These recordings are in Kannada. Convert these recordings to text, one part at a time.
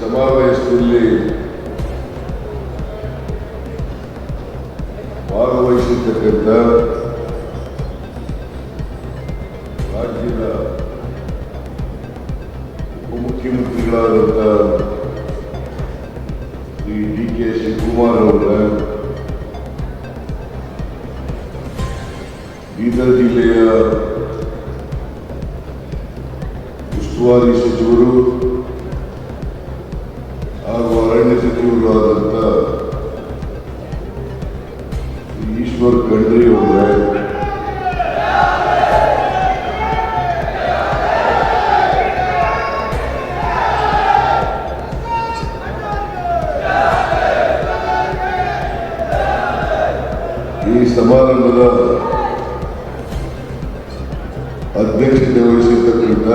ಸಮಾವೇಶದಲ್ಲಿ ಭಾಗವಹಿಸಿರ್ತಕ್ಕಂಥ ರಾಜ್ಯದ ಉಪಮುಖ್ಯಮಂತ್ರಿಗಳಾದಂಥ ಈ ಡಿ ಕೆ ಶಿವಕುಮಾರ್ ಅವರ ಬೀದರ್ ಜಿಲ್ಲೆಯ ಉಸ್ತುವಾರಿ ಅರಣ್ಯ ಸಚಿವರು ಆದಂಥ ಶ್ರೀ ಈಶ್ವರ್ ಖಂಡ್ರೆ ಅವರೇ ಈ ಸಮಾರಂಭದ ಅಧ್ಯಕ್ಷತೆ ವಹಿಸಿರ್ತಕ್ಕಂಥ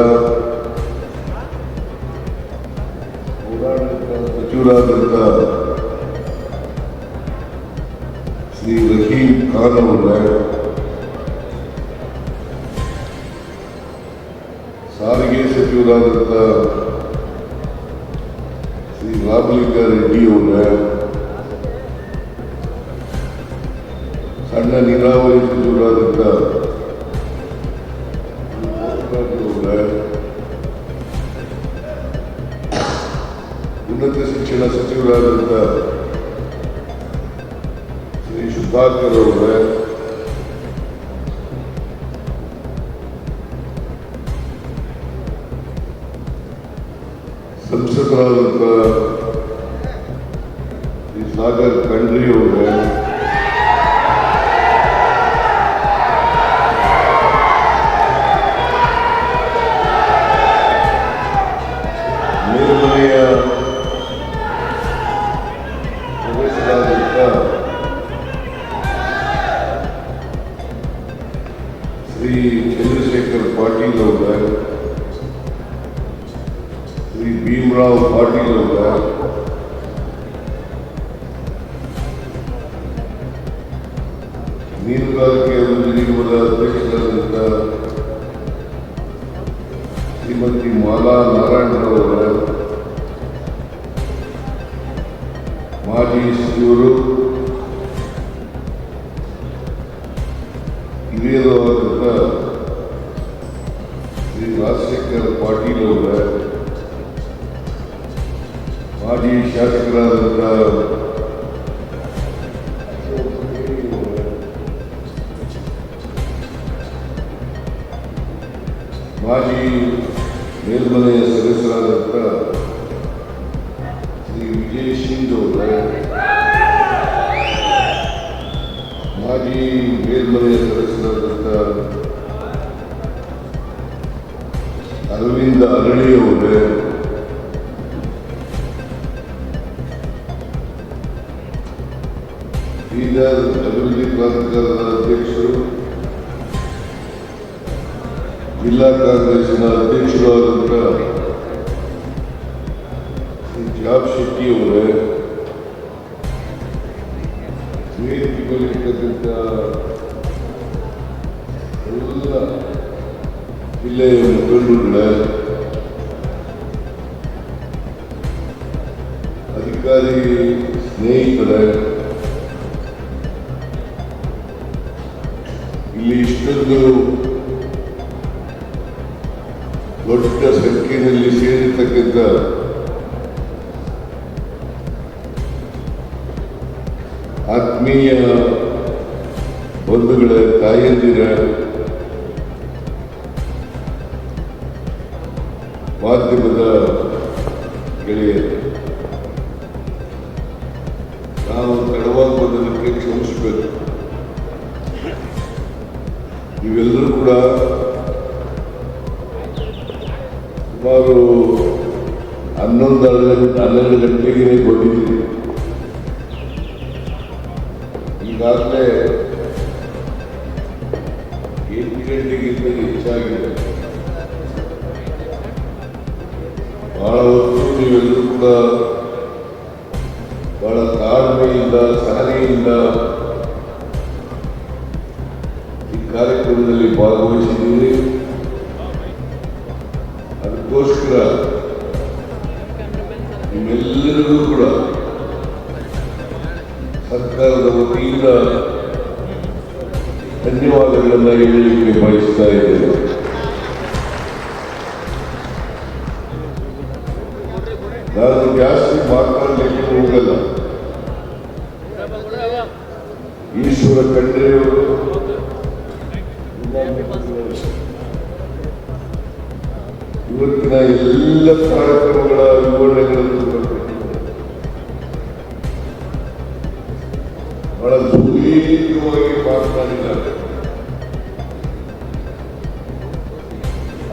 ಸಚಿವರಾದಂಥ ಶ್ರೀ ರಹೀಂ ಖಾನ್ ಅವರೇ ಸಾರಿಗೆ ಸಚಿವರಾದಂಥ ಶ್ರೀ ರಾಮಲಿಂಗ ರೆಡ್ಡಿ ಅವರೇ ಸಣ್ಣ ನೀರಾವರಿ ಸಚಿವರಾದಂಥ ಅವರೇ ಉನ್ನತ ಶಿಕ್ಷಣ ಸಚಿವರಾದಂಥ ಶ್ರೀ ಸುಧಾಕರ್ ಅವರೇ ಸಂಸದರಾದಂಥ ಶ್ರೀ ಸಾಗರ್ ಖಂಡ್ರಿ ಅವರೇ ನಿಗಮದ ಅಧ್ಯಕ್ಷರಾದಂಥ ಶ್ರೀಮತಿ ಮಾಲಾ ನಾರಾಯಣರವರ ಮಾಜಿ ಸಚಿವರು ಹಿರಿಯರಾದಂಥ ಶ್ರೀ ರಾಜಶೇಖರ್ ಪಾಟೀಲ್ ಅವರ ಮಾಜಿ ಶಾಸಕರಾದಂಥ ಮಾಜಿ ಮೇಲ್ಮನೆಯ ಸದಸ್ಯರಾದಂಥ ಶ್ರೀ ವಿಜಯ್ ಸಿಂಗ್ ಅವರೇ, ಮಾಜಿ ಮೇಲ್ಮನೆಯ ಸದಸ್ಯರಾದಂಥ ಅರವಿಂದ ಅರಳಿ ಅವರೇ ಬೀದರ್ ಅಭಿವೃದ್ಧಿ ಪ್ರಾಧಿಕಾರದ ಅಧ್ಯಕ್ಷರು ಜಿಲ್ಲಾ ಕಾಂಗ್ರೆಸ್ನ ಅಧ್ಯಕ್ಷರು ಆದಂಥ ಶ್ರೀ ಜಾಬ್ ಶೆಟ್ಟಿ ಅವರೇ ವೇದಿಕೆಗಳಿರ್ತಕ್ಕಂಥ ಎಲ್ಲ ಜಿಲ್ಲೆಯ ಮುಖಂಡರುಗಳೇ ಅಧಿಕಾರಿ ಸ್ನೇಹಿತರೇ ಇಲ್ಲಿ ಇಷ್ಟೊಂದು ಸಂಖ್ಯೆಯಲ್ಲಿ ಸೇರಿರ್ತಕ್ಕಂಥ ಆತ್ಮೀಯ ಬಂಧುಗಳ ತಾಯಂದಿರ ಮಾಧ್ಯಮದ ಗೆಳೆಯರು ನಾವು ತಡವಾಗಿ ಬಂದದಕ್ಕೆ ಕ್ಷಮಿಸಬೇಕು. ನೀವೆಲ್ಲರೂ ಕೂಡ ಸುಮಾರು ಹನ್ನೊಂದು ಹನ್ನೆರಡು ಗಂಟೆಗೆ ಬಂದಿದ್ದೀರಿ ಈಗಾಗಲೇ ಎಂಟು ಗಂಟೆಗಿಂತ ಹೆಚ್ಚಾಗಿದೆ. ಬಹಳ ಹೊತ್ತು ನೀವೆಲ್ಲರೂ ಕೂಡ ಬಹಳ ತಾಳ್ಮೆಯಿಂದ, ಸಹನೆಯಿಂದ ಈ ಕಾರ್ಯಕ್ರಮದಲ್ಲಿ ಭಾಗವಹಿಸಿದ್ದೀರಿ. ಅದಕ್ಕೋಸ್ಕರ ನಿಮ್ಮೆಲ್ಲರಿಗೂ ಕೂಡ ಸರ್ಕಾರದ ವತಿಯಿಂದ ಧನ್ಯವಾದಗಳನ್ನು ಹೇಳಲಿಕ್ಕೆ ಬಯಸ್ತಾ ಇದ್ದೇನೆ. ನಾನು ಜಾಸ್ತಿ ಮಾತನಾಡಲಿಕ್ಕೆ ಹೋಗಲ್ಲ. ಈಶ್ವರ ಖಂಡ್ರೆಯವರು ಎಲ್ಲ ಕಾರ್ಯಕ್ರಮಗಳ ವಿವರಣೆಗಳನ್ನು ಕೊಟ್ಟಿದ್ದಾರೆ. ಬಹಳ ಸುದೀರ್ಘವಾಗಿ ಮಾತನಾಡಿದ್ದಾರೆ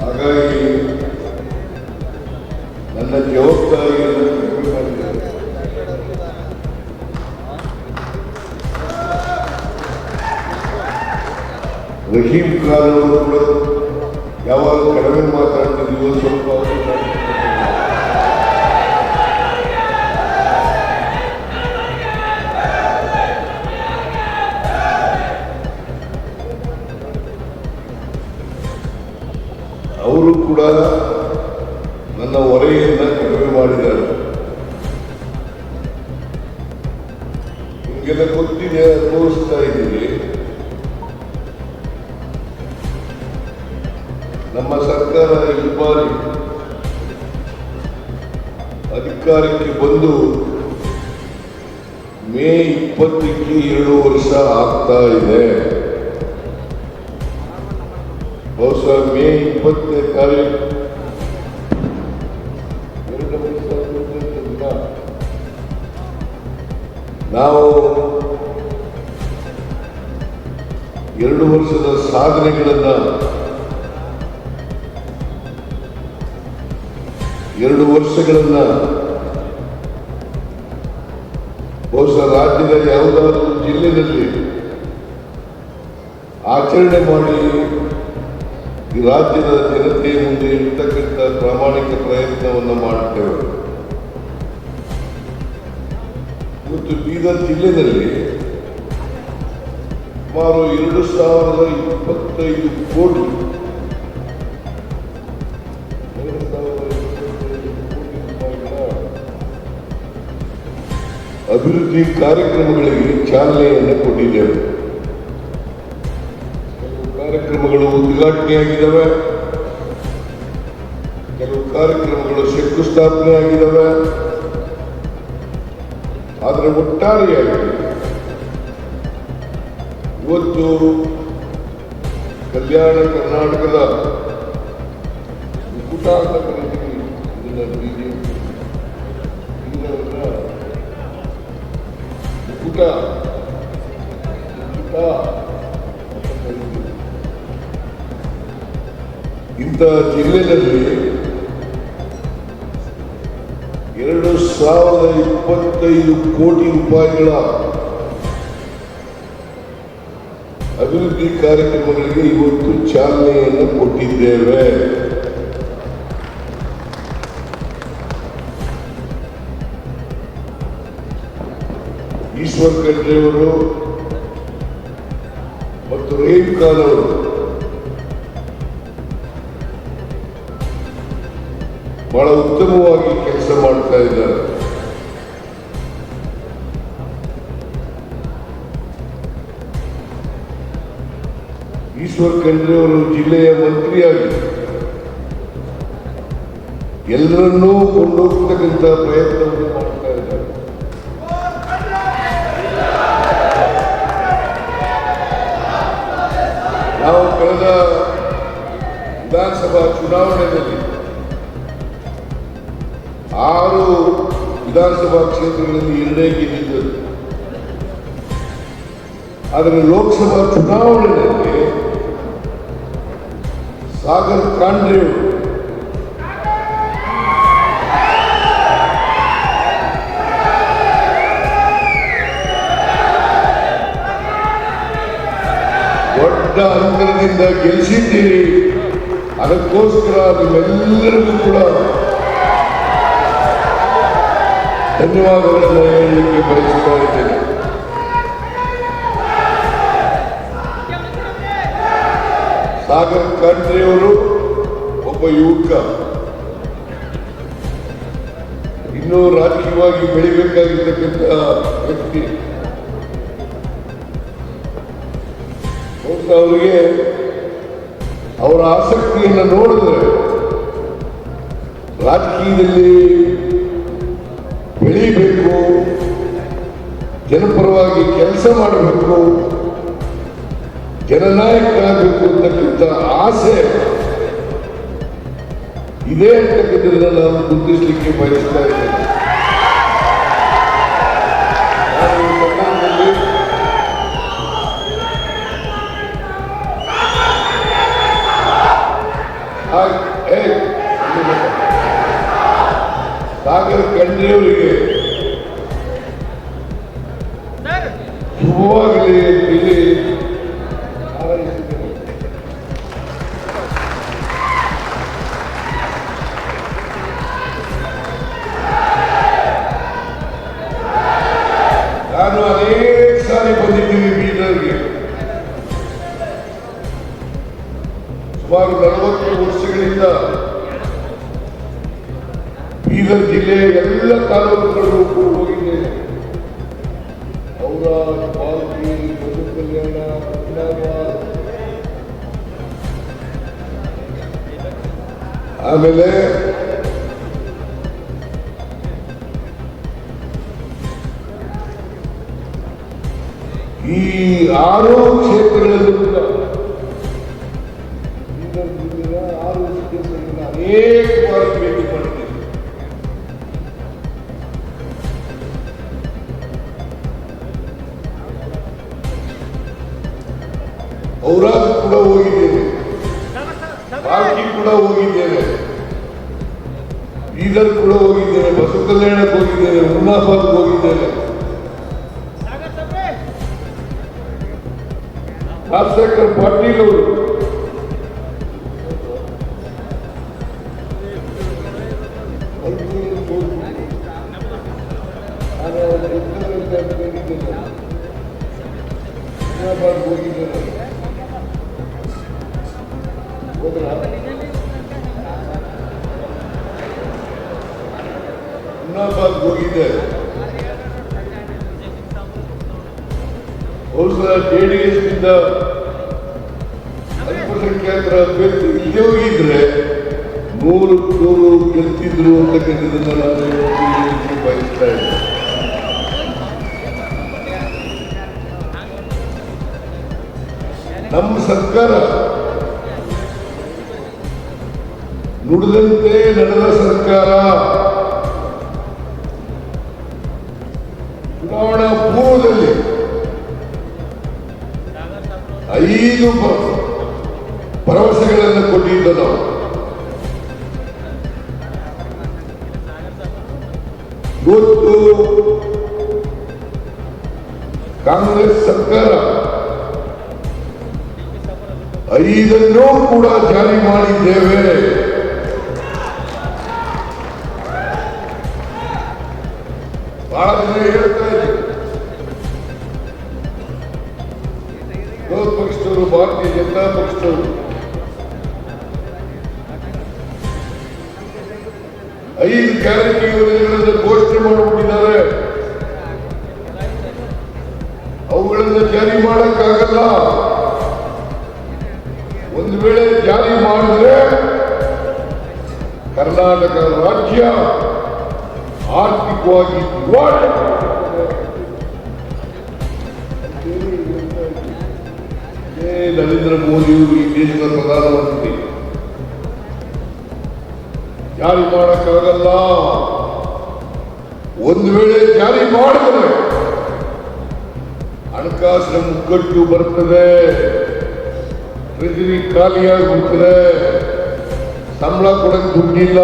ಹಾಗಾಗಿ ನನ್ನ ಜವಾಬ್ದಾರಿಯನ್ನು ಕಡಿಮೆ ಮಾಡಿದ್ದಾರೆ ರಹೀಂ ಖಾನ್ ಅವರು ಕೂಡ ಸರ್ಕಾರ ಬಾರಿ ಅಧಿಕಾರಕ್ಕೆ ಬಂದು ಮೇ ಇಪ್ಪತ್ತಕ್ಕೆ ಎರಡು ವರ್ಷ ಆಗ್ತಾ ಇದೆ. ಬಹುಶಃ ಮೇ ಇಪ್ಪತ್ತನೇ ತಾರೀಕು. ನಾವು ಎರಡು ವರ್ಷದ ಸಾಧನೆಗಳನ್ನ ಎರಡು ವರ್ಷಗಳನ್ನ ಬಹುಶಃ ರಾಜ್ಯದ ಯಾವುದಾದ್ರೂ ಜಿಲ್ಲೆಯಲ್ಲಿ ಆಚರಣೆ ಮಾಡಿ ಈ ರಾಜ್ಯದ ಜನತೆಯ ಮುಂದೆ ಇರ್ತಕ್ಕಂಥ ಪ್ರಾಮಾಣಿಕ ಪ್ರಯತ್ನವನ್ನು ಮಾಡುತ್ತೇವೆ. ಇವತ್ತು ಬೀದರ್ ಜಿಲ್ಲೆಯಲ್ಲಿ ಸುಮಾರು ಎರಡು ಸಾವಿರದ ಇಪ್ಪತ್ತೈದು ಕೋಟಿ ಅಭಿವೃದ್ಧಿ ಕಾರ್ಯಕ್ರಮಗಳಿಗೆ ಚಾಲನೆಯನ್ನು ಕೊಟ್ಟಿದ್ದೇವೆ. ಕೆಲವು ಕಾರ್ಯಕ್ರಮಗಳು ಉದ್ಘಾಟನೆಯಾಗಿದ್ದಾವೆ. ಕೆಲವು ಕಾರ್ಯಕ್ರಮಗಳು ಶಂಕುಸ್ಥಾಪನೆ ಆಗಿದ್ದಾವೆ ಆದರೆ ಒಟ್ಟಾರೆಯಾಗಿ ಇವತ್ತು ಕಲ್ಯಾಣ ಕರ್ನಾಟಕದ ಮುಕುಟ ಅಂತ ಬಿಜೆಪಿ ಮುಕುಟ ಇಂಥ ಜಿಲ್ಲೆಯಲ್ಲಿ ಎರಡು ಸಾವಿರದ ಇಪ್ಪತ್ತೈದು ಕೋಟಿ ರೂಪಾಯಿಗಳ ಅಭಿವೃದ್ಧಿ ಕಾರ್ಯಕ್ರಮಗಳಿಗೆ ಇವತ್ತು ಚಾಲನೆಯನ್ನು ಕೊಟ್ಟಿದ್ದೇವೆ. ಈಶ್ವರ್ ಖಂಡ್ರೆ ಅವರು ಮತ್ತು ರಹೀಂ ಖಾನ್ ಅವರು. ಬಹಳ ಉತ್ತಮವಾಗಿ ಕೆಲಸ ಮಾಡ್ತಾ ಇದ್ದಾರೆ. ಈಶ್ವರ್ ಖಂಡ್ರೆ ಅವರು ಜಿಲ್ಲೆಯ ಮಂತ್ರಿಯಾಗಿ ಎಲ್ಲರನ್ನೂ ಕೊಂಡೋಗ್ತಕ್ಕಂಥ ಪ್ರಯತ್ನವನ್ನು ಕಳೆದ ವಿಧಾನಸಭಾ ಚುನಾವಣೆಯಲ್ಲಿ ಆರು ವಿಧಾನಸಭಾ ಕ್ಷೇತ್ರಗಳಲ್ಲಿ ಎರಡೇ ಗೆದ್ದಿದ್ದರು ಆದರೆ ಲೋಕಸಭಾ ಚುನಾವಣೆಯಲ್ಲಿ ಸಾಗರ್ ಕಾಂಡ್ರೆ ಅಂತರದಿಂದ ಗೆಲ್ಲಿಸಿದ್ದೀರಿ. ಅದಕ್ಕೋಸ್ಕರ ನಿಮ್ಮೆಲ್ಲರಿಗೂ ಕೂಡ ಧನ್ಯವಾದಗಳನ್ನು ಹೇಳಲಿಕ್ಕೆ ಬಯಸ್ತಾ ಇದ್ದೇನೆ. ಸಾಗರ್ ಖಂಡ್ರೆ ಅವರು ಒಬ್ಬ ಯುವಕ. ಇನ್ನೂ ರಾಜಕೀಯವಾಗಿ ಬೆಳಿಬೇಕಾಗಿರ್ತಕ್ಕಂಥ ವ್ಯಕ್ತಿ. ಅವರಿಗೆ ಅವರ ಆಸಕ್ತಿಯನ್ನು ನೋಡಿದ್ರೆ ರಾಜಕೀಯದಲ್ಲಿ ಬೆಳೀಬೇಕು, ಜನಪರವಾಗಿ ಕೆಲಸ ಮಾಡಬೇಕು ಜನನಾಯಕರಾಗಬೇಕು ಅಂತಕ್ಕಂಥ ಆಸೆ ಇದೆ ಅಂತಕ್ಕಂಥದ್ದನ್ನು ನಾನು ಗುರುತಿಸಲಿಕ್ಕೆ ಬಯಸ್ತಾ ಇದ್ದೇನೆ. ಹಾಗೆ ಏ, ಇಲ್ಲಿ ಬಾ. ಸಾಗರ್ ಖಂಡ್ರೆಯವರಿಗೆ ಶುಭವಾಗಲಿ ಅಂತೇಳಿ ಹಾರೈಸಿದ್ದೇನೆ ನಾನು ಅನೇಕ ಸಾರಿ ಬಂದಿದ್ದೀನಿ ಸುಮಾರು ನಲವತ್ತು ವರ್ಷಗಳಿಂದ ಬೀದರ್ ಜಿಲ್ಲೆಯ ಎಲ್ಲ ತಾಲೂಕುಗಳಿಗೂ ಕೂಡ ಹೋಗಿದ್ದೇನೆ ಔರಾದ್ ಪಾಲ್ಕಿ ಬದು ಕಲ್ಯಾಣ. ಆಮೇಲೆ ಈ ಆರು ಕ್ಷೇತ್ರಗಳಲ್ಲೂ ಕೂಡ ಕೂಡ ಹೋಗಿದ್ದೇನೆ ಬಸವ ಕಲ್ಯಾಣಕ್ಕೆ ಹೋಗಿದ್ದೇನೆ ಹುಮ್ನಾಬಾದ್ ಹೋಗಿದ್ದೇನೆ ರಾಜಶೇಖರ್ ಪಾಟೀಲ್ ಅವರು. ಹೋಗಿದ್ದೇನೆ ಹೋದ್ರಾ ಹುಮ್ನಾಬಾದ್ ಹೋಗಿದೆ ಬಹುಶಃ ಜೆ ಡಿ ಎಸ್ನಿಂದ ಅಲ್ಪಸಂಖ್ಯಾತರ ಅಭ್ಯರ್ಥಿ ಇಲ್ಲೇ ಹೋಗಿದ್ರೆ ನೂರು ನೂರು ಗೆಲ್ತಿದ್ರು ಅಂತಕ್ಕಂಥದ್ದನ್ನ ನಾನು ಬಯಸ್ತಾ ಇದ್ದೆ. ನಮ್ಮ ಸರ್ಕಾರ ನುಡಿದಂತೆ ನಡೆದ ಸರ್ಕಾರ ಐದು ಭರವಸೆಗಳನ್ನು ಕೊಟ್ಟಿದ್ದ ನಾವು. ಇವತ್ತು ಕಾಂಗ್ರೆಸ್ ಸರ್ಕಾರ ಐದನ್ನೂ ಕೂಡ ಜಾರಿ ಮಾಡಿದ್ದೇವೆ. ಮಾಡಕ್ಕಾಗಲ್ಲ. ಒಂದು ವೇಳೆ ಜಾರಿ ಮಾಡಿದ್ರೆ ಕರ್ನಾಟಕ ರಾಜ್ಯ ಆರ್ಥಿಕವಾಗಿ ನರೇಂದ್ರ ಮೋದಿಯವರು ಈ ದೇಶದ ಪ್ರಧಾನಮಂತ್ರಿ. ಜಾರಿ ಮಾಡಕ್ಕಾಗಲ್ಲ. ಒಂದು ವೇಳೆ ಜಾರಿ ಮಾಡಿದ್ರೆ ಹಣಕಾಸಿನ ಮುಗ್ಗಟ್ಟು ಬರ್ತದೆ. ಟ್ರೆಜರಿ ಖಾಲಿಯಾಗಿ ಹೋಗ್ತದೆ. ಸಂಬಳ ಕೊಡಕ್ ದುಡ್ಡಿಲ್ಲ.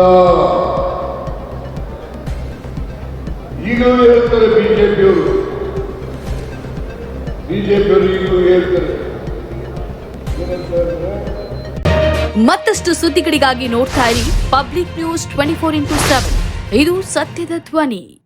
ಈಗಲೂ ಹೇಳ್ತಾರೆ ಬಿಜೆಪಿಯವರು. ಬಿಜೆಪಿಯವರು ಈಗಲೂ ಹೇಳ್ತಾರೆ. ಮತ್ತಷ್ಟು ಸುದ್ದಿಗಳಿಗಾಗಿ ನೋಡ್ತಾ ಇರಿ Public News twenty four into seven. ಇದು ಸತ್ಯದ ಧ್ವನಿ.